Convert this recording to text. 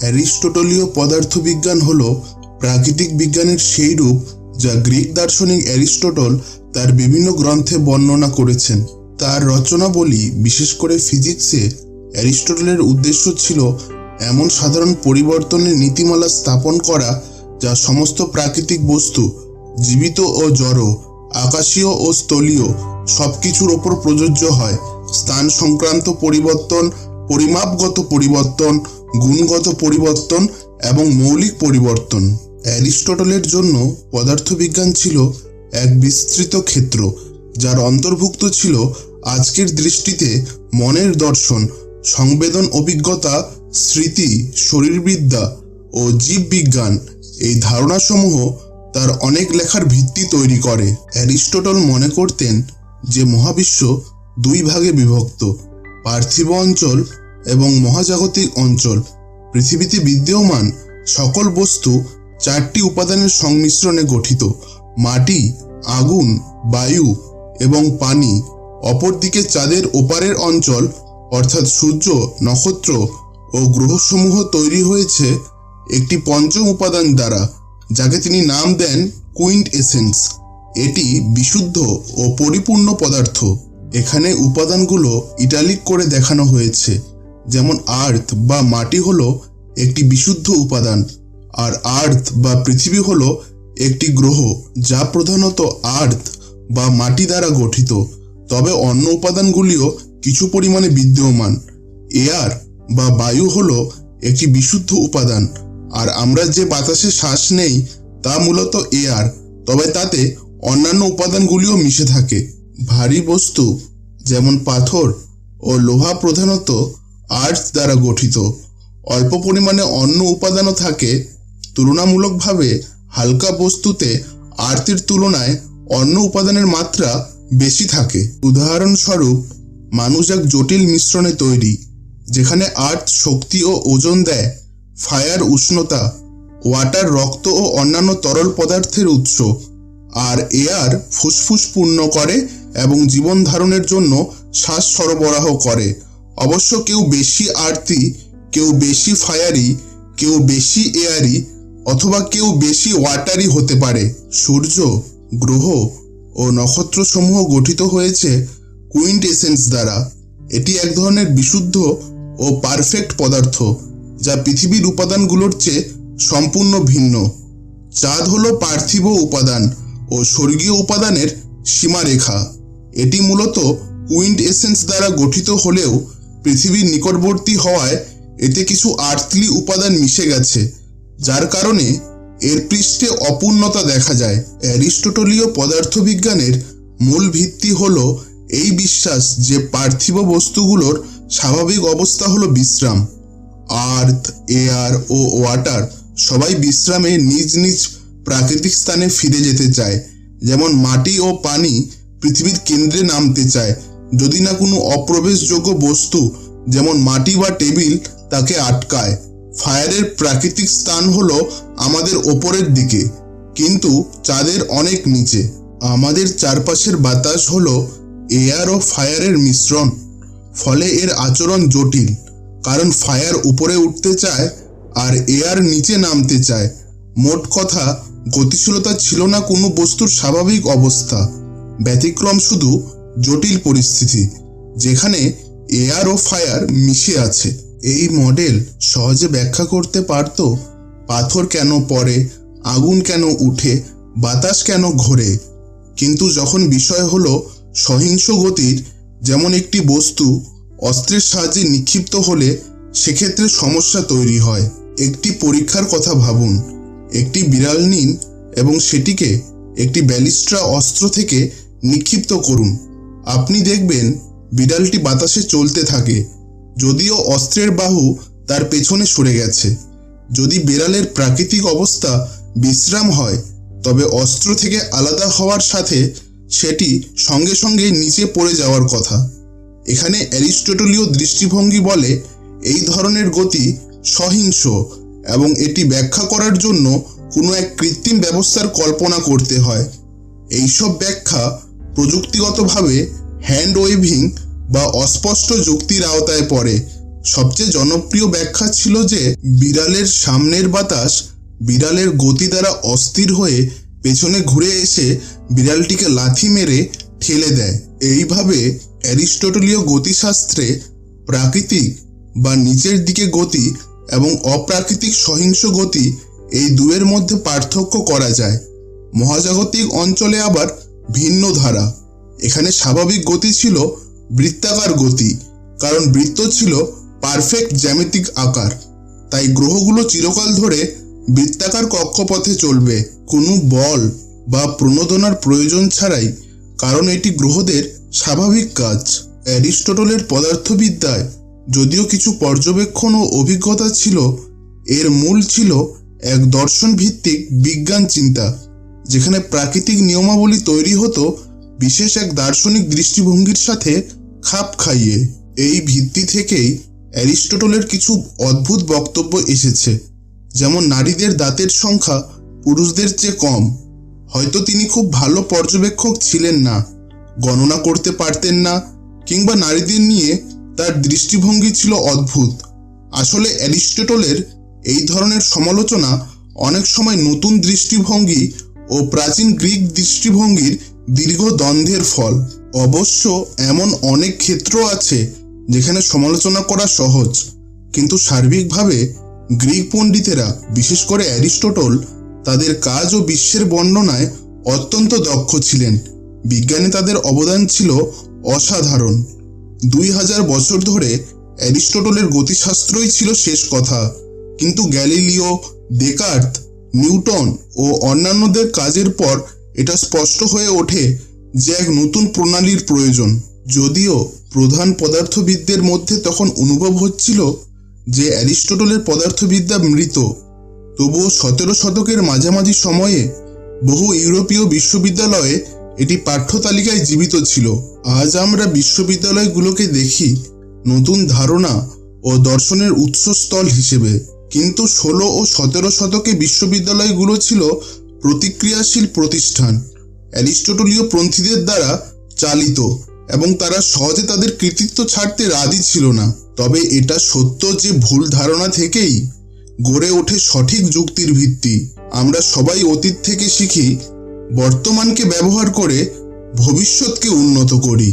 অ্যারিস্টোটলীয় পদার্থবিজ্ঞান হল প্রাকৃতিক বিজ্ঞানের সেই রূপ যা গ্রিক দার্শনিক অ্যারিস্টোটল তার বিভিন্ন গ্রন্থে বর্ণনা করেছেন। তার রচনাবলী, বিশেষ করে ফিজিক্সে, অ্যারিস্টোটলের উদ্দেশ্য ছিল এমন সাধারণ পরিবর্তনের নীতিমালা স্থাপন করা যা সমস্ত প্রাকৃতিক বস্তু, জীবিত ও জড়, আকাশীয় ও স্থলীয় সব কিছুর ওপর প্রযোজ্য হয়। স্থান সংক্রান্ত পরিবর্তন, পরিমাপগত পরিবর্তন গুণগত পরিবর্তন এবং মৌলিক পরিবর্তন। অ্যারিস্টটলের জন্য পদার্থবিজ্ঞান ছিল এক বিস্তৃত ক্ষেত্র, যার অন্তর্ভুক্ত ছিল আজকের দৃষ্টিতে মনের দর্শন, সংবেদন অভিজ্ঞতা, স্মৃতি, শরীরবিদ্যা ও জীববিজ্ঞান। এই ধারণাসমূহ তার অনেক লেখার ভিত্তি তৈরি করে। অ্যারিস্টটল মনে করতেন যে মহাবিশ্ব দুই ভাগে বিভক্ত, পার্থিব অঞ্চল এবং মহাজাগতিক অঞ্চল। পৃথিবীতে বিদ্যমান সকল বস্তু চারটি উপাদানের সংমিশ্রণে গঠিত। মাটি, আগুন, বায়ু এবং পানি অপরদিকে চাঁদের ওপারের অঞ্চল, অর্থাৎ সূর্য, নক্ষত্র ও গ্রহসমূহ তৈরি হয়েছে একটি পঞ্চম উপাদান দ্বারা, যাকে তিনি নাম দেন কুইন্ট এসেন্স। এটি বিশুদ্ধ ও পরিপূর্ণ পদার্থ। এখানে উপাদানগুলো ইটালিক করে দেখানো হয়েছে। যেমন আর্থ বা মাটি হলো একটি বিশুদ্ধ উপাদান, আর আর্থ বা পৃথিবী হলো একটি গ্রহ যা প্রধানত আর্থ বা মাটি দ্বারা গঠিত। তবে অন্য উপাদানগুলিও কিছু পরিমাণে বিদ্যমান। এয়ার বা বায়ু হলো একটি বিশুদ্ধ উপাদান, আর আমরা যে বাতাসে শ্বাস নেই তা মূলত এয়ার, তবে তাতে অন্যান্য উপাদানগুলিও মিশে থাকে। ভারী বস্তু যেমন পাথর ও লোহা প্রধানত আর্টস দ্বারা গঠিত। অল্প পরিমাণে অন্য উপাদানও থাকে। তুলনামূলকভাবে হালকা বস্তুতে আর্থের তুলনায় অন্য উপাদানের মাত্রা বেশি থাকে। উদাহরণস্বরূপ, মানুষ এক জটিল মিশ্রণে তৈরি, যেখানে আর্থ শক্তি ও ওজন দেয়, ফায়ার উষ্ণতা, ওয়াটার রক্ত ও অন্যান্য তরল পদার্থের উৎস, আর এয়ার ফুসফুস পূর্ণ করে এবং জীবন ধারণের জন্য শ্বাস সরবরাহ করে। অবশ্য কেউ বেশি আরতি, কেউ বেশি ফায়ারি, কেউ বেশি এয়ারি অথবা কেউ বেশি ওয়াটারি হতে পারে। সূর্য, গ্রহ ও নক্ষত্রসমূহ গঠিত হয়েছে কুইন্ট এসেন্স দ্বারা। এটি এক ধরনের বিশুদ্ধ ও পারফেক্ট পদার্থ, যা পৃথিবীর উপাদানগুলোর চেয়ে সম্পূর্ণ ভিন্ন। চাঁদ হলো পার্থিব উপাদান ও স্বর্গীয় উপাদানের সীমারেখা। এটি মূলত উইন্ড এসেন্স দ্বারা গঠিত হলেও পৃথিবীর নিকটবর্তী হওয়ায় এতে কিছু আর্থলি উপাদান মিশে গেছে, যার কারণে এর পৃষ্ঠে অপূর্ণতা দেখা যায়। অ্যারিস্টোটলীয় পদার্থবিজ্ঞানের মূল ভিত্তি হল এই বিশ্বাস যে পার্থিব বস্তুগুলোর স্বাভাবিক অবস্থা হলো বিশ্রাম। আর্থ, এয়ার ও ওয়াটার সবাই বিশ্রামে নিজ নিজ প্রাকৃতিক স্থানে ফিরে যেতে চায়, যেমন মাটি ও পানি পৃথিবীর কেন্দ্রে নামতে চায়। যদি না কোনো অপ্রবেশযোগ্য বস্তু, যেমন মাটি বা টেবিল, তাকে আটকায়। ফায়ারের প্রাকৃতিক স্থান হলো আমাদের ওপরের দিকে, কিন্তু চাঁদের অনেক নিচে। আমাদের চারপাশের বাতাস হলো এয়ার ও ফায়ারের মিশ্রণ, ফলে এর আচরণ জটিল, কারণ ফায়ার উপরে উঠতে চায় আর এয়ার নিচে নামতে চায়। মোট কথা, গতিশীলতা ছিল না কোনো বস্তুর স্বাভাবিক অবস্থা। ব্যতিক্রম শুধু জটিল পরিস্থিতি, যেখানে এয়ার ও ফায়ার মিশে আছে। এই মডেল সহজে ব্যাখ্যা করতে পারত, পাথর কেন পড়ে, আগুন কেন উঠে, বাতাস কেন ঘোরে। কিন্তু যখন বিষয় হলো সহিংস গতির, যেমন একটি বস্তু অস্ত্রের সাহায্যে নিক্ষিপ্ত হলে সেক্ষেত্রে সমস্যা তৈরি হয়। একটি পরীক্ষার কথা ভাবুন, একটি বিড়াল নিন এবং সেটিকে একটি ব্যালিস্ট্রা অস্ত্র থেকে নিক্ষিপ্ত করুন। আপনি দেখবেন বিড়ালটি বাতাসে চলতে থাকে, যদিও অস্ত্রের বাহু তার পেছনে সরে গেছে। যদি বিড়ালের প্রাকৃতিক অবস্থা বিশ্রাম হয়, তবে অস্ত্র থেকে আলাদা হওয়ার সাথে সেটি সঙ্গে সঙ্গে নিচে পড়ে যাওয়ার কথা। এখানে অ্যারিস্টোটলীয় দৃষ্টিভঙ্গি বলে এই ধরনের গতি সহিংস এবং এটি ব্যাখ্যা করার জন্য কোনো এক কৃত্রিম ব্যবস্থার কল্পনা করতে হয়। এইসব ব্যাখ্যা প্রযুক্তিগতভাবে হ্যান্ড ওয়েভিং বা অস্পষ্ট যুক্তির আওতায় পড়ে। সবচেয়ে জনপ্রিয় ব্যাখ্যা ছিল যে, বিড়ালের সামনের বাতাস বিড়ালের গতি দ্বারা অস্থির হয়ে পেছনে ঘুরে এসে বিড়ালটিকে লাথি মেরে ঠেলে দেয়। এইভাবে অ্যারিস্টটলীয় গতিশাস্ত্রে প্রাকৃতিক বা নিচের দিকে গতি এবং অপ্রাকৃতিক সহিংস গতি এই দুয়ের মধ্যে পার্থক্য করা যায়। মহাজাগতিক অঞ্চলে আবার ভিন্ন ধারা। এখানে স্বাভাবিক গতি ছিল বৃত্তাকার গতি, কারণ বৃত্ত ছিল পারফেক্ট জ্যামিতিক আকার। তাই গ্রহগুলো চিরকাল ধরে বৃত্তাকার কক্ষপথে চলবে। কোনো বল বা প্রণোদনার প্রয়োজন ছাড়াই, কারণ এটি গ্রহদের স্বাভাবিক কাজ। অ্যারিস্টটলের পদার্থবিদ্যায় যদিও কিছু পর্যবেক্ষণ ও অভিজ্ঞতা ছিল, এর মূল ছিল এক দর্শন ভিত্তিক বিজ্ঞান চিন্তা যেখানে প্রাকৃতিক নিয়মাবলী তৈরি হতো, বিশেষ এক দার্শনিক দৃষ্টিভঙ্গির সাথে খাপ খাইয়ে। এই ভিত্তি থেকেই অ্যারিস্টটলের কিছু অদ্ভুত বক্তব্য এসেছে, যেমন নারীদের দাঁতের সংখ্যা পুরুষদের চেয়ে কম। হয়তো তিনি খুব ভালো পর্যবেক্ষক ছিলেন না, গণনা করতে পারতেন না, কিংবা নারীদের নিয়ে তার দৃষ্টিভঙ্গি ছিল অদ্ভুত। আসলে অ্যারিস্টটলের এই ধরনের সমালোচনা অনেক সময় নতুন দৃষ্টিভঙ্গি ও প্রাচীন গ্রিক দৃষ্টিভঙ্গির দীর্ঘ দ্বন্দ্বের ফল। অবশ্য এমন অনেক ক্ষেত্র আছে যেখানে সমালোচনা করা সহজ। কিন্তু সার্বিকভাবে গ্রিক পণ্ডিতেরা, বিশেষ করে অ্যারিস্টটল, তাদের কাজ ও বিশ্বের বর্ণনায় অত্যন্ত দক্ষ ছিলেন। বিজ্ঞানে তাদের অবদান ছিল অসাধারণ। দুই হাজার বছর ধরে অ্যারিস্টটলের গতিশাস্ত্রই ছিল শেষ কথা। কিন্তু গ্যালিলিও ডেকার্ত নিউটন ও অন্যান্যদের কাজের পর এটা স্পষ্ট হয়ে ওঠে যে এক নতুন প্রণালীর প্রয়োজন। যদিও প্রধান পদার্থবিদদের মধ্যে তখন অনুভব হচ্ছিল যে অ্যারিস্টটলের পদার্থবিদ্যা মৃত। তবুও সতেরো শতকের মাঝামাঝি সময়ে বহু ইউরোপীয় বিশ্ববিদ্যালয়ে এটি পাঠ্য তালিকায় জীবিত ছিল। আজ আমরা বিশ্ববিদ্যালয়গুলোকে দেখি নতুন ধারণা ও দর্শনের উৎসস্থল হিসেবে। কিন্তু ষোলো ও সতেরো শতকে বিশ্ববিদ্যালয়গুলো ছিল প্রতিক্রিয়াশীল প্রতিষ্ঠান। অ্যারিস্টটলীয় পন্থীদের দ্বারা চালিত এবং তারা সহজে তাদের কৃতিত্ব ছাড়তে রাজি ছিল না। তবে এটা সত্য যে ভুল ধারণা থেকেই গড়ে ওঠে সঠিক যুক্তির ভিত্তি। আমরা সবাই অতীত থেকে শিখি, বর্তমানকে ব্যবহার করে ভবিষ্যৎকে উন্নত করি।